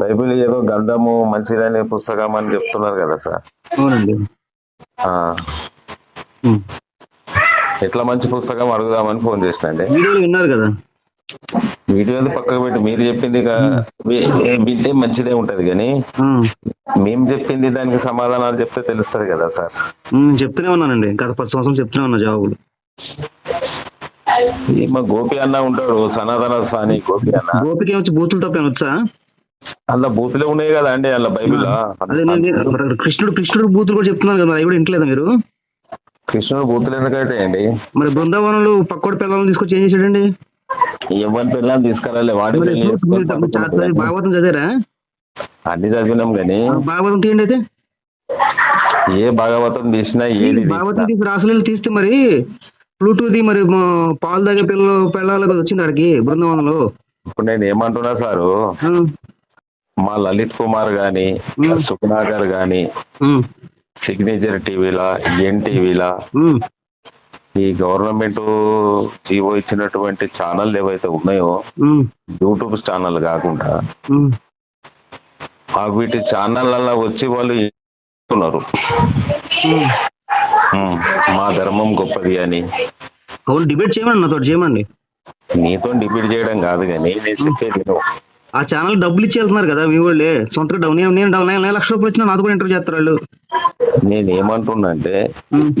Bible ఏదో గంధము మంచిదనే పుస్తకం అని చెప్తున్నారు కదా సార్. అవునండి. ఎట్లా మంచి పుస్తకం అడుగుదామని ఫోన్ చేసినండి. విన్నారు కదా. వీడియోలు పక్కకు పెట్టి మీరు చెప్పింది వింటే మంచిదే ఉంటది కానీ. మేము చెప్పింది దానికి సమాధానాలు చెప్తే తెలుస్తది కదా సార్. చెప్తూనే ఉన్నానండి. గత పది సంవత్సరం చెప్తూనే ఉన్నా జవాబులు మా గోపి అన్న ఉంటాడు సనాతన సాని గోపి అన్న. గోపిక ఏమొచ్చి బూతులు తప్ప ఏమొచ్చా అందులో బూతులే ఉన్నాయి కదా అండి అందులో బైబిల్ కృష్ణుడు కృష్ణుడు బూతులు కూడా చెప్తున్నాను కదా అవి కూడా వింటలేదా మీరు? కృష్ణుడు బూతులు ఎందుకైతే అండి? మరి బృందావనంలో పక్కోడి పిల్లల్ని తీసుకొచ్చి ఏం చేశాడండి? ఎవరి పిల్లలు తీసుకురాలే వాడి భాగవతం చదివారా? అన్ని చదివినాం గాని ఆ, భాగవతం తీయండి అయితే. ఏ భాగవతం తీసినా ఏది భాగవతం తీసి రాసలీలు తీస్తే మరి ప్లూటూది మరి పాలు తాగే పిల్లలు పిల్లలు వచ్చింది ఆడికి బృందావనంలో. ఇప్పుడు నేను ఏమంటున్నా సారు? మా లలిత్ కుమార్ గాని ఉమ్. సుకునాగర్ గాని సిగ్నేచర్ టీవీలా ఎన్ టీవీలా ఉమ్, ఈ గవర్నమెంట్ జీవో ఇచ్చినటువంటి ఛానల్ ఏవైతే ఉన్నాయో యూట్యూబ్ ఛానల్ కాకుండా వీటి ఛానళ్ళ వచ్చి వాళ్ళు మా ధర్మం గొప్పది అని. డిబేట్ చేయమండి నాతో చేయమండి నీతో డిబేట్ చేయడం కాదు కానీ నేను చెప్పేది. ఆ ఛానల్ డబ్బులు ఇచ్చి వెళ్తున్నారు కదా మీ వాళ్ళే సొంతగా డబ్బు నేను డబ్బు నేను లక్ష రూపాయలు ఇచ్చినా నాతో కూడా ఇంటర్వ్యూ చేస్తారు వాళ్ళు. నేను ఏమంటున్నా అంటే.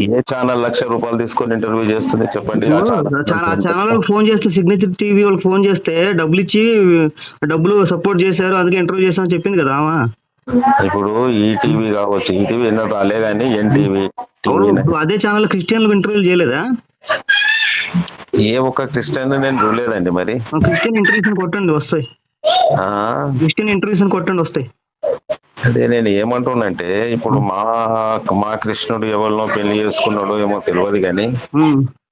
ఏ ఛానల్ లక్ష రూపాయలు తీసుకొని ఇంటర్వ్యూ చేస్తుంది చెప్పండి. ఆ ఛానల్ చాలా ఆ ఛానల్ ఫోన్ చేస్తే సిగ్నేచర్ టీవీ వాళ్ళకి ఫోన్ చేస్తే డబ్బులు ఇచ్చి డబ్బులు సపోర్ట్ చేశారు అందుకే ఇంటర్వ్యూ చేశామని చెప్పింది కదా ఇప్పుడు ఈ టీవీ కావచ్చు ఈ టీవీ ఎన్నో రాలే కానీ ఎన్టీవీ అదే ఛానల్ క్రిస్టియన్లు ఇంటర్వ్యూ చేయలేదా? ఏ ఒక్క క్రిస్టియన్ నేను చూడలేదండి మరి. క్రిస్టియన్ ఇంటర్వ్యూస్ కొట్టండి వస్తాయి. ఆ. క్రిస్టియన్ ఇంటర్వ్యూస్ కొట్టండి వస్తాయి. అదే నేను ఏమంటున్నంటే ఇప్పుడు మా మా కృష్ణుడు ఎవరినో పెళ్ళి చేసుకున్నాడో ఏమో తెలియదు కానీ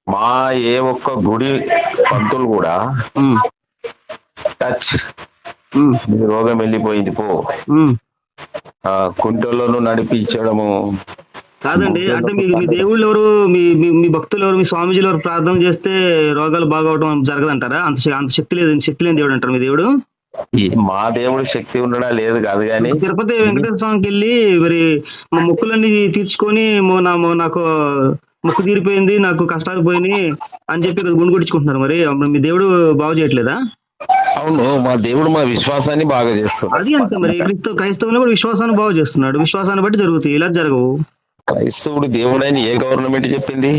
మా ఏ ఒక్క గుడి పంతులు కూడా టచ్. నీ రోగం వెళ్ళిపోయింది పో. కుంటలను నడిపించడము. కాదండి అంటే మీ మీ దేవుళ్ళు ఎవరు మీ మీ మీ భక్తులు ఎవరు మీ స్వామీజీలు ఎవరు ప్రార్థన చేస్తే రోగాలు బాగవడం జరగదంటారా? అంత అంత శక్తి లేదు శక్తి లేని దేవుడు అంటారు మీ దేవుడు. మా దేవుడు శక్తి ఉండడా లేదు కాదు కానీ తిరుపతి వెంకటేశ్వర స్వామికి వెళ్ళి మరి మా మొక్కులన్నీ తీర్చుకొని నాకు మొక్కు తీరిపోయింది నాకు కష్టాలు పోయినాయి అని చెప్పి గుండు కొట్టించుకుంటున్నారు మరి. మీ దేవుడు బాగు చేయట్లేదా? అవును మా దేవుడు మా విశ్వాసాన్ని బాగా చేస్తున్నాడు అది అంతే మరి. క్రైస్తవ క్రైస్తవులు కూడా విశ్వాసాన్ని బాగు చేస్తున్నాడు. విశ్వాసాన్ని బట్టి జరుగుతాయి. ఇలా జరగవు. క్రైస్తవుడు దేవుడని ఏ గవర్నమెంట్ చెప్పింది?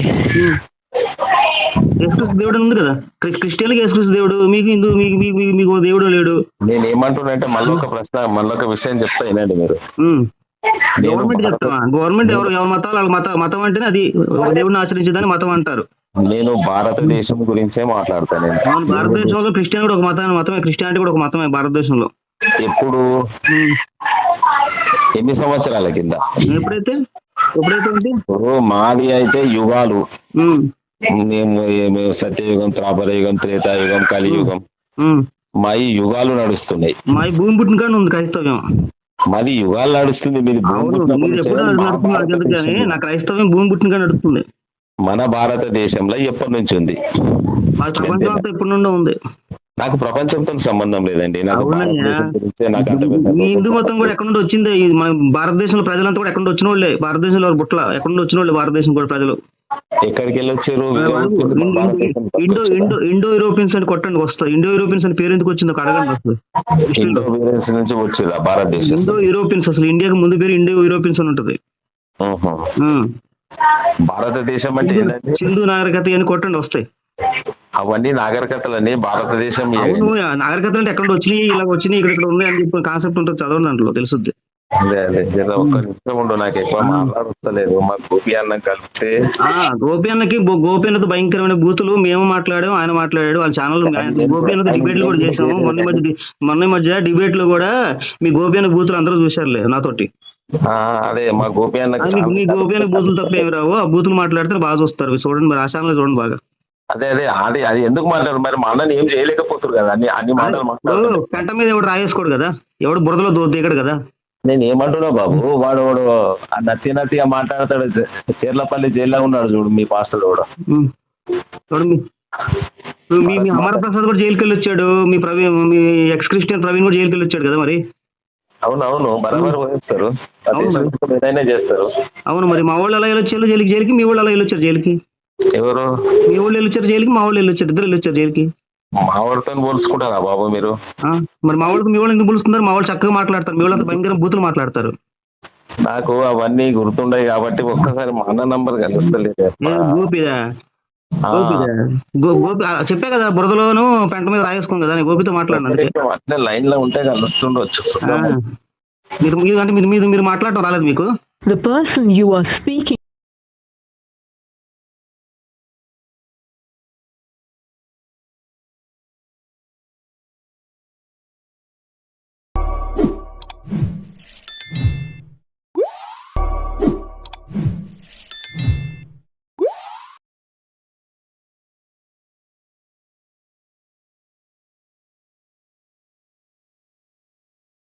యేసుక్రీస్తు దేవుడు ఉంది కదా? క్రి- క్రిస్టియన్కి యేసుక్రీస్తు దేవుడు. మీకు హిందూ మీకు మీకు మీకు దేవుడు లేడు. నేను ఏమంటున్నానంటే మళ్ళీ ఒక ప్రశ్న మళ్ళీ ఒక విషయం చెప్తా వినండి మీరు. గవర్నమెంట్ చెప్తావా? గవర్నమెంట్ ఎవరు ఎవరి మతాలు వాళ్ళ మత మతం అంటేనే అది దేవుడిని ఆచరించేదని మతం అంటారు. నేను భారతదేశం గురించే మాట్లాడతాను భారతదేశంలో క్రిస్టియన్ కూడా ఒక మతం మతమే క్రిస్టియానిటీ కూడా ఒక మతమే భారతదేశంలో. ఎప్పుడు. ఎన్ని సంవత్సరాల కింద? ఎప్పుడైతే? ఎప్పుడైతే మాది అయితే యుగాలు. మేము సత్యయుగం త్రాపరయుగం త్రేతాయుగం కలియుగం. మా ఈ యుగాలు నడుస్తున్నాయి. మా భూమి పుట్టిన కానీ ఉంది క్రైస్తవ్యం. మాది యుగాలు నడుస్తుంది. మీది భూమి మీరు నుంచే ఎప్పుడు మా నడుపుతున్నారు నాకు ఎందుకు కానీ భారతదేశంలో- నా క్రైస్తవ్యం భూమి పుట్టిన కానీ నడుస్తుంది. మన భారతదేశంలో ఎప్పటి నుంచి ఉంది? ఇప్పటి నుండి ఉంది. నాకు ప్రపంచంతో సంబంధం లేదండి. నాకు హిందూ మతం కూడా ఎక్కడ నుండి వచ్చిందే? మన భారతదేశంలో ప్రజలంతా కూడా ఎక్కడ వచ్చిన వాళ్ళే. భారతదేశంలో బుట్ల ఎక్కడ నుండి వచ్చిన వాళ్ళే భారతదేశం కూడా ప్రజలు? ఎక్కడికి వెళ్ళి వచ్చారు ఇండో ఇండో ఇండో యూరోపియన్స్ అని కొట్టండి వస్తుంది ఇండో యూరోపియన్స్ అని పేరు ఎందుకు వచ్చింది అడగండి అసలు. ఇండో వేరియన్స్ నుంచి వచ్చేది భారతదేశం? ఇండో యూరోపియన్స్ అసలు ఇండియాకి ముందు పేరు ఇండో యూరోపియన్స్ అని ఉంటది. భారతదేశం అంటే సింధు నాగరికత అని కొట్టండి వస్తాయి. అవన్నీ నాగరికతలని భారతదేశం ఏ- అవును నాగరికత అంటే ఎక్కడ వచ్చినాయి ఇలా వచ్చినాయి ఇక్కడ ఇక్కడ ఉన్నాయి అని చెప్పి కాన్సెప్ట్ ఉంటుంది చదవండి దాంట్లో తెలుసుద్ది. అదే అదే. జర ఒక్క నిమిషం ఉండు నాకు ఎక్కువ మాట్లాడొస్తలేదు. మా గోపి అన్నం కలిపితే ఆ గోపి అన్నకి గోపి అన్నతో భయంకరమైన బూతులు. మేము మాట్లాడాము ఆయన మాట్లాడాడు వాళ్ళ ఛానల్ గోపి అన్నతో డిబేట్లు కూడా చేసాము మొన్న మధ్య మొన్న మధ్య డిబేట్లో కూడా మీ గోపి అన్న బూతులు అందరూ చూశారులే నాతోటి. అదే మా గోపి అన్న మీ- గోపి అన్న బూతులు తప్ప ఏమి రావు. ఆ బూతులు మాట్లాడితే బాగా చూస్తారు. చూడండి మరి ఆ ఛానల్ చూడండి బాగా. అదే అదే అది అది ఎందుకు మాట్లాడు మరి మా అన్నని ఏం చేయలేకపోతున్నారు కదా? అన్ని అన్ని మాటలు మాట్లాడు పెంట మీద ఎవడు రాయేసుకోడు కదా? ఎవడు బురదలో దో దిగడు కదా? నేను ఏమంటున్నా బాబు వాడు వాడు నత్తి నత్తిగా మాట్లాడతాడు చెర్లపల్లి జైల్లో ఉన్నాడు చూడు మీ పాస్టర్ కూడా. మీ మీ అమర ప్రసాద్ కూడా జైలుకి వెళ్ళి వచ్చాడు మీ ప్రవీణ్ మీ ఎక్స్ క్రిస్టియన్ ప్రవీణ్ కూడా జైలుకి వెళ్ళి వచ్చాడు కదా మరి? అవును అవును బరాబర్ పోయిస్తారు చేస్తారు. అవును మరి మా వాళ్ళు ఎలా వెళ్ళొచ్చారు జైలుకి జైలుకి మీ వాళ్ళు ఎలా వెళ్ళొచ్చారు జైలుకి? ఎవరు? మీ వాళ్ళు వెళ్ళొచ్చారు జైలుకి మా వాళ్ళు వెళ్ళొచ్చారు ఇద్దరు వెళ్ళొచ్చారు జైలుకి? మా వాడితో పోల్చుకుంటారా బాబు మీరు? మరి మా వాళ్ళకి మీ వాళ్ళు ఎందుకు పిలుస్తున్నారు? మా వాళ్ళు చక్కగా మాట్లాడతారు. మీ వాళ్ళంతా భయంకర బూతులు మాట్లాడతారు. నాకు అవన్నీ గుర్తుండయి కాబట్టి ఒక్కసారి మా అన్న నంబర్ కలుస్తలేదు గోపిదా? గోపి చెప్పే కదా బురదలోను పెంట మీద రాయేసుకోం కదా నేను గోపితో మాట్లాడినా లైన్లో ఉంటే కలుస్తుండొచ్చు. మీరు మీరు అంటే మీరు మీరు మీరు మాట్లాడటం రాలేదు మీకు? The person you are speaking